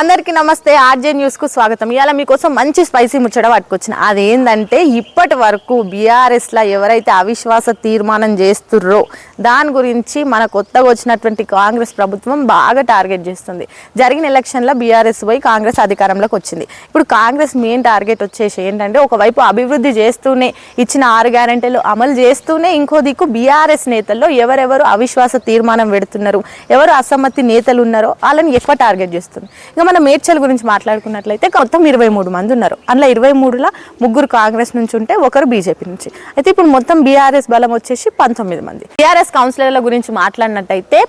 అందరికీ నమస్తే ఆర్జే న్యూస్కు స్వాగతం. ఇవాళ మీకోసం మంచి స్పైసీ ముచ్చట పట్టుకొచ్చిన. అదేంటంటే ఇప్పటి వరకు బీఆర్ఎస్ లా ఎవరైతే అవిశ్వాస తీర్మానం చేస్తుర్రో దాని గురించి మన కొత్తగా వచ్చినటువంటి కాంగ్రెస్ ప్రభుత్వం బాగా టార్గెట్ చేస్తుంది. జరిగిన ఎలక్షన్లో బీఆర్ఎస్ పోయి కాంగ్రెస్ అధికారంలోకి వచ్చింది. ఇప్పుడు కాంగ్రెస్ మెయిన్ టార్గెట్ వచ్చేసి ఏంటంటే ఒకవైపు అభివృద్ధి చేస్తూనే ఇచ్చిన ఆరు గ్యారెంటీలు అమలు చేస్తూనే ఇంకో దిక్కు బీఆర్ఎస్ నేతల్లో ఎవరెవరు అవిశ్వాస తీర్మానం పెడుతున్నారు ఎవరు అసమ్మతి నేతలు ఉన్నారో వాళ్ళని ఎక్కువ టార్గెట్ చేస్తుంది. ఇంకా మనం మేడ్చల్ గురించి మాట్లాడుకున్నట్లయితే మొత్తం ఇరవై మూడు మంది ఉన్నారు. అందులో ఇరవై మూడులో ముగ్గురు కాంగ్రెస్ నుంచి ఉంటే ఒకరు బీజేపీ నుంచి. అయితే ఇప్పుడు మొత్తం బీఆర్ఎస్ బలం వచ్చేసి పంతొమ్మిది మంది. బీఆర్ఎస్ కౌన్సిలర్ల గురించి మాట్లాడినట్టయితే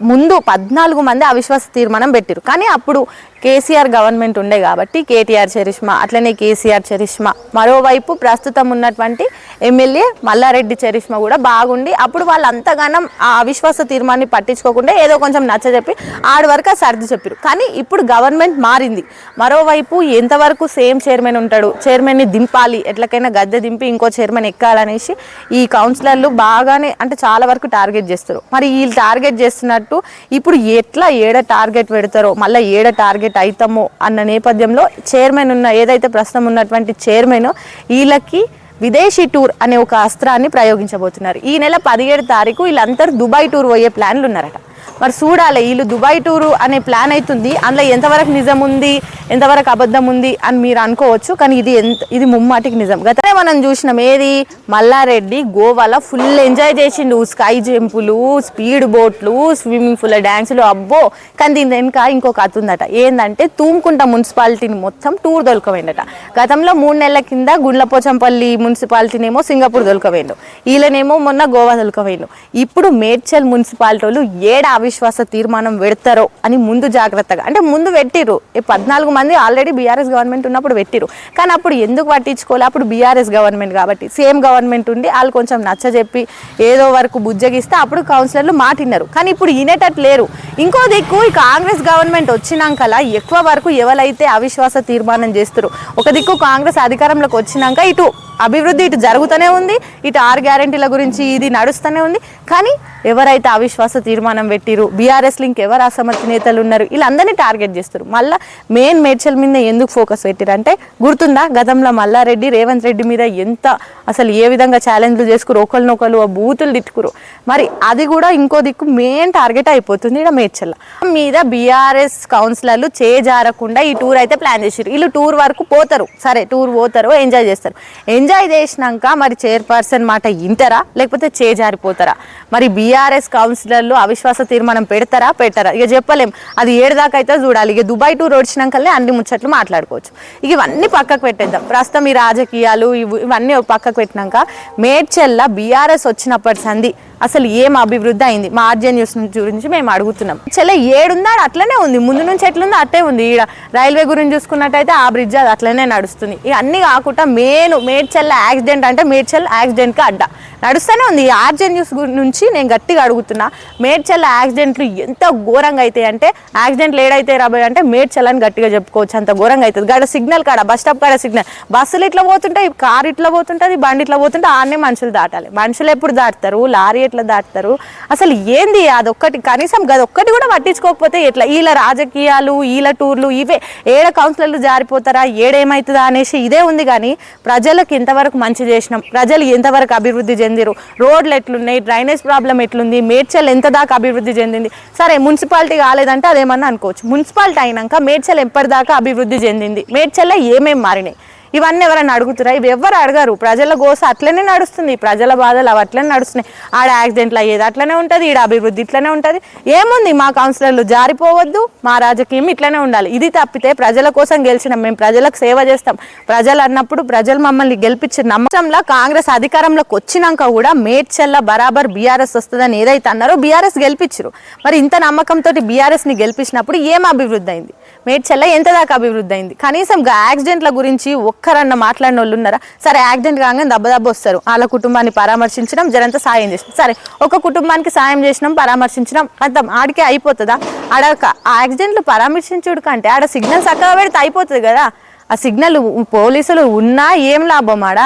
ముందు పద్నాలుగు మంది అవిశ్వాస తీర్మానం పెట్టారు కానీ అప్పుడు కేసీఆర్ గవర్నమెంట్ ఉండే కాబట్టి కేటీఆర్ చరిష్మా అట్లనే కేసీఆర్ చరిష్మా. మరోవైపు ప్రస్తుతం ఉన్నటువంటి ఎమ్మెల్యే మల్లారెడ్డి చరిష్మా కూడా బాగుండి అప్పుడు వాళ్ళు అంతగానం ఆ అవిశ్వాస తీర్మాన్ని పట్టించుకోకుండా ఏదో కొంచెం నచ్చజెప్పి ఆడి వరకు సర్ది చెప్పారు కానీ ఇప్పుడు గవర్నమెంట్ మారింది. మరోవైపు ఎంతవరకు సేమ్ చైర్మన్ ఉంటాడు చైర్మన్ని దింపాలి ఎట్లకైనా గద్దె దింపి ఇంకో చైర్మన్ ఎక్కాలనేసి ఈ కౌన్సిలర్లు బాగానే అంటే చాలా వరకు టార్గెట్ చేస్తారు. మరి వీళ్ళు టార్గెట్ చేస్తున్నట్టు ఇప్పుడు ఎట్లా ఏడ టార్గెట్ పెడతారో మళ్ళీ ఏడ టార్గెట్ అవుతామో అన్న నేపథ్యంలో చైర్మన్ ఉన్న ఏదైతే ప్రస్తుతం ఉన్నటువంటి చైర్మన్ వీళ్ళకి విదేశీ టూర్ అనే ఒక అస్త్రాన్ని ప్రయోగించబోతున్నారు. ఈ నెల పదిహేడు తారీఖు వీళ్ళందరూ దుబాయ్ టూర్ పోయే ప్లాన్లు ఉన్నారట. మరి చూడాలి. వీళ్ళు దుబాయ్ టూరు అనే ప్లాన్ అవుతుంది అందులో ఎంతవరకు నిజం ఉంది ఎంతవరకు అబద్ధం ఉంది అని మీరు అనుకోవచ్చు. కానీ ఇది ఎంత ఇది ముమ్మాటికి నిజం. గతనే మనం చూసినాం ఏది? మల్లారెడ్డి గోవాలో ఫుల్ ఎంజాయ్ చేసిండు. స్కై జంపులు స్పీడ్ బోట్లు స్విమ్మింగ్ పూల్ డ్యాన్సులు అబ్బో! కానీ దీని వెనుక ఇంకొక కథ ఉందట. ఏంటంటే తూముకుంట మున్సిపాలిటీని మొత్తం టూర్ దొరకవేండట గతంలో మూడు నెలల కింద గుండ్లపోచంపల్లి మున్సిపాలిటీనేమో సింగపూర్ దొరకవేండు వీళ్ళనేమో మొన్న గోవా దొరకవేండు ఇప్పుడు మేడ్చల్ మున్సిపాలిటీ వాళ్ళు ఏడావి అవిశ్వాస తీర్మానం పెడతారో అని ముందు జాగ్రత్తగా అంటే ముందు పెట్టిరు ఈ పద్నాలుగు మంది ఆల్రెడీ బీఆర్ఎస్ గవర్నమెంట్ ఉన్నప్పుడు పెట్టిరు కానీ అప్పుడు ఎందుకు పట్టించుకోవాలి అప్పుడు బీఆర్ఎస్ గవర్నమెంట్ కాబట్టి. సేమ్ గవర్నమెంట్ ఉండి వాళ్ళు కొంచెం నచ్చజెప్పి ఏదో వరకు బుజ్జగిస్తే అప్పుడు కౌన్సిలర్లు మాటిన్నారు. కానీ ఇప్పుడు వినేటట్టు లేరు. ఇంకో దిక్కు ఈ కాంగ్రెస్ గవర్నమెంట్ వచ్చినాకలా ఎక్కువ వరకు ఎవరైతే అవిశ్వాస తీర్మానం చేస్తారు ఒక దిక్కు కాంగ్రెస్ అధికారంలోకి వచ్చినాక ఇటు అభివృద్ధి ఇటు జరుగుతూనే ఉంది. ఇటు ఆరు గ్యారెంటీల గురించి ఇది నడుస్తూనే ఉంది. కానీ ఎవరైతే అవిశ్వాస తీర్మానం పెట్టిరు బీఆర్ఎస్ లింక్ ఎవరు అసమర్థ నేతలు ఉన్నారు? వీళ్ళందరినీ టార్గెట్ చేస్తారు. మళ్ళీ మెయిన్ మేడ్చల్ మీద ఎందుకు ఫోకస్ పెట్టారు అంటే గుర్తుందా? గతంలో మల్లారెడ్డి రేవంత్ రెడ్డి మీద ఎంత అసలు ఏ విధంగా ఛాలెంజ్లు చేసుకురు ఒకరినొకరు ఆ బూతులు తిట్టుకురు మరి అది కూడా ఇంకో దిక్కు మెయిన్ టార్గెట్ అయిపోతుంది ఇక్కడ మేడ్చల్. మీద బీఆర్ఎస్ కౌన్సిలర్లు చేజారకుండా ఈ టూర్ అయితే ప్లాన్ చేసారు వీళ్ళు టూర్ వరకు పోతారు. సరే టూర్ పోతారు ఎంజాయ్ చేస్తారు. ఎంజాయ్ చేసినాక మరి చైర్పర్సన్ మాట ఇంటరా? లేకపోతే చేజారిపోతారా? మరి బీఆర్ఎస్ కౌన్సిలర్లు అవిశ్వాస తీర్మానం మనం పెడతారా? పెట్టారా? ఇక చెప్పలేం. అది ఏడు దాకా అయితే చూడాలి. ఇక దుబాయ్ టూర్ వచ్చినాకనే అన్ని ముచ్చట్లు మాట్లాడుకోవచ్చు. ఇక ఇవన్నీ పక్కకు పెట్టేద్దాం. ప్రస్తుతం ఈ రాజకీయాలు ఇవి- ఇవన్నీ పక్కకు పెట్టినాక మేడ్చెల్ల బీఆర్ఎస్ వచ్చినప్పటి సంది అసలు ఏం అభివృద్ధి అయింది? మా ఆర్జే న్యూస్ గురించి మేము అడుగుతున్నాం. చెల్ల ఏడుందా? అది అట్లనే ఉంది. ముందు నుంచి ఎట్లుందో అట్టే ఉంది. ఈడ రైల్వే గురించి చూసుకున్నట్టయితే ఆ బ్రిడ్జ్ అది అట్లనే నడుస్తుంది. ఇక అన్నీ కాకుండా మెయిన్ మేడ్చల్ల యాక్సిడెంట్ అంటే మేడ్చల్ల యాక్సిడెంట్కి అడ్డ. నడుస్తూనే ఉంది. ఈ ఆర్జే న్యూస్ నుంచి నేను గట్టిగా అడుగుతున్నా మేడ్చల్ల యాక్సిడెంట్లు ఎంత ఘోరంగా అవుతాయి అంటే యాక్సిడెంట్లు ఏడైతే రాబోయే అంటే మేడ్చెల్ అని గట్టిగా చెప్పుకోవచ్చు. అంత ఘోరంగా అవుతుంది గడ సిగ్నల్ కాడ బస్ స్టాప్ కాడ సిగ్నల్. బస్సులు ఇట్లా పోతుంటాయి కార్ ఇట్లా పోతుంటుంది బండి ఇట్లా పోతుంటే ఆడనే మనుషులు దాటాలి. మనుషులు ఎప్పుడు దాటుతారు? లారీ ఎట్లా దాటుతారు? అసలు ఏంది అదొక్కటి? కనీసం అదొక్కటి కూడా పట్టించుకోకపోతే ఎట్లా? వీళ్ళ రాజకీయాలు వీళ్ళ టూర్లు ఇవే ఏడ కౌన్సిలర్లు జారిపోతారా? ఏడేమవుతుందా అనేసి ఇదే ఉంది కానీ ప్రజలకు ఇంతవరకు మంచి చేసినాం. ప్రజలు ఎంతవరకు అభివృద్ధి చెందిరు రోడ్లు ఎట్లున్నాయి? డ్రైనేజ్ ప్రాబ్లం ఎట్లుంది? మేడ్చల్ ఎంత దాకా అభివృద్ధి చెందింది? సరే మున్సిపాలిటీ కాలేదంటే అదేమన్నా అనుకోవచ్చు. మున్సిపాలిటీ అయినాక మేడ్చల్ ఎప్పటిదాకా అభివృద్ధి చెందింది? మేడ్చల్లో ఏమేమి మారినాయి? ఇవన్నీ ఎవరైనా అడుగుతారా? ఇవి ఎవరు అడగారు. ప్రజల గోస అట్లనే నడుస్తుంది. ప్రజల బాధలు అవి అట్లనే నడుస్తున్నాయి. ఆడ యాక్సిడెంట్లు అయ్యేది అట్లనే ఉంటుంది. ఈడ అభివృద్ధి ఇట్లనే ఉంటుంది. ఏముంది? మా కౌన్సిలర్లు జారిపోవద్దు. మా రాజకీయం ఇట్లనే ఉండాలి. ఇది తప్పితే ప్రజల కోసం గెలిచినాం మేము ప్రజలకు సేవ చేస్తాం. ప్రజలు అన్నప్పుడు ప్రజలు మమ్మల్ని గెలిపించిన నమ్మకంలో కాంగ్రెస్ అధికారంలోకి వచ్చినాక కూడా మేడ్చల్ల బరాబర్ బీఆర్ఎస్ వస్తుందని ఏదైతే అన్నారో బీఆర్ఎస్ గెలిపించరు మరి ఇంత నమ్మకంతో బీఆర్ఎస్ని గెలిపించినప్పుడు ఏం అభివృద్ధి అయింది? మేడ్చల్ల ఎంత దాకా అభివృద్ధి అయింది? కనీసం యాక్సిడెంట్ల గురించి ఒక్కరన్న మాట్లాడిన వాళ్ళు ఉన్నారా? సరే యాక్సిడెంట్ కాగానే దెబ్బ దెబ్బ వస్తారు. వాళ్ళ కుటుంబాన్ని పరామర్శించడం జరంత సాయం చేసినాం సరే ఒక కుటుంబానికి సాయం చేసినాం పరామర్శించడం అర్థం ఆడికే అయిపోతుందా? ఆడ ఆ యాక్సిడెంట్లు పరామర్శించుడు కంటే ఆడ సిగ్నల్ చక్కగా పెడితే అయిపోతుంది కదా. ఆ సిగ్నల్ పోలీసులు ఉన్నా ఏం లాభం ఆడ?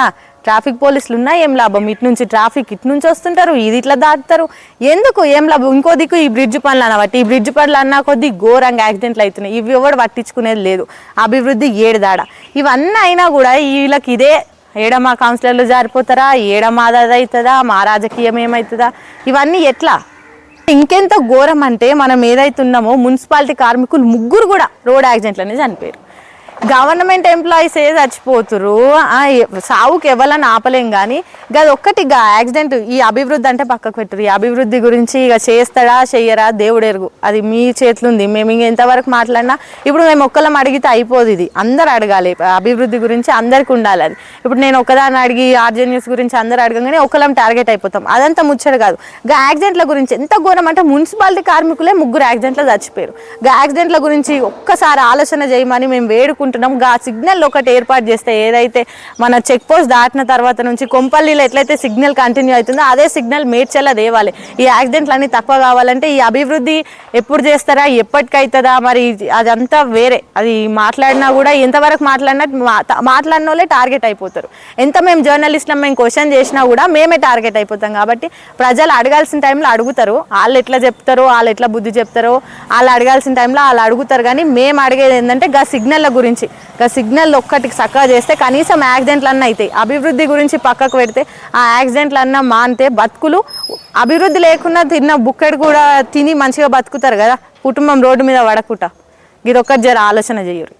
ట్రాఫిక్ పోలీసులు ఉన్నా ఏం లాభం? ఇటు నుంచి ట్రాఫిక్ ఇటు నుంచి వస్తుంటారు ఇది ఇట్లా దాటుతారు. ఎందుకు? ఏం లాభం? ఇంకో దిక్కు ఈ బ్రిడ్జ్ పనులు అనబట్టి ఈ బ్రిడ్జ్ పనులు అన్నా కొద్దీ ఘోరంగా యాక్సిడెంట్లు అవుతున్నాయి. ఇవి ఎవడు పట్టించుకునేది లేదు. అభివృద్ధి ఏడుదాడ. ఇవన్నీ అయినా కూడా వీళ్ళకి ఇదే ఏడ మా కౌన్సిలర్లు జారిపోతారా? ఏడ మాదది అవుతుందా మా రాజకీయం ఏమవుతుందా ఇవన్నీ ఎట్లా? ఇంకెంత ఘోరం అంటే మనం ఏదైతే ఉన్నామో మున్సిపాలిటీ కార్మికులు ముగ్గురు కూడా రోడ్ యాక్సిడెంట్లనే చనిపోయారు. గవర్నమెంట్ ఎంప్లాయీస్ ఏ చచ్చిపోతురు? సావుకి ఎవరని ఆపలేం కానీ గది ఒక్కటి యాక్సిడెంట్ ఈ అభివృద్ధి అంటే పక్కకు పెట్టరు. ఈ అభివృద్ధి గురించి ఇక చేస్తాడా చెయ్యరా? దేవుడెరుగు అది మీ చేతిలో ఉంది మేము ఇంక ఎంతవరకు మాట్లాడినా ఇప్పుడు మేము ఒక్కలం అడిగితే అయిపోదు ఇది. అందరు అడగాలి. అభివృద్ధి గురించి అందరికి ఉండాలి అది. ఇప్పుడు నేను ఒకదాన్ని అడిగి ఆర్జే న్యూస్ గురించి అందరు అడగగానే ఒకలం టార్గెట్ అయిపోతాం. అదంతా ముచ్చట కాదు. గా యాక్సిడెంట్ల గురించి ఎంత ఘోరం అంటే మున్సిపాలిటీ కార్మికులే ముగ్గురు యాక్సిడెంట్లు చచ్చిపోయారు. గా యాక్సిడెంట్ల గురించి ఒక్కసారి ఆలోచన చేయమని మేము వేడుకుంటున్నాం గా సిగ్నల్ ఒకటి ఏర్పాటు చేస్తే ఏదైతే మన చెక్ పోస్ట్ దాటిన తర్వాత నుంచి కొంపల్లిలో ఎట్లయితే సిగ్నల్ కంటిన్యూ అవుతుందో అదే సిగ్నల్ మేడ్చేలా దేవాలి. ఈ యాక్సిడెంట్లు అన్ని తక్కువ కావాలంటే ఈ అభివృద్ధి ఎప్పుడు చేస్తారా? ఎప్పటికైతుందా? మరి అదంతా వేరే. అది మాట్లాడినా కూడా ఎంతవరకు మాట్లాడినా మాట్లాడిన వాళ్ళే టార్గెట్ అయిపోతారు. ఎంత మేము జర్నలిస్ట్లం మేము క్వశ్చన్ చేసినా కూడా మేమే టార్గెట్ అయిపోతాం కాబట్టి ప్రజలు అడగాల్సిన టైంలో అడుగుతారు. వాళ్ళు ఎట్లా చెప్తారో వాళ్ళు ఎట్లా బుద్ధి చెప్తారో వాళ్ళు అడగాల్సిన టైంలో వాళ్ళు అడుగుతారు. కానీ మేము అడిగేది ఏంటంటే గా సిగ్నల్ల గురించి గా సిగ్నల్ ఒక్కటికి చక్కగా చేస్తే కనీసం యాక్సిడెంట్లన్నా అవుతాయి అభివృద్ధి గురించి పక్కకు పెడితే ఆ యాక్సిడెంట్లన్నా మానితే బతుకులు. అభివృద్ధి లేకుండా తిన్న బుక్కడు కూడా తిని మంచిగా బతుకుతారు కదా. కుటుంబం రోడ్డు మీద పడకుండా ఇది ఒక్కటి జర ఆలోచన చేయరు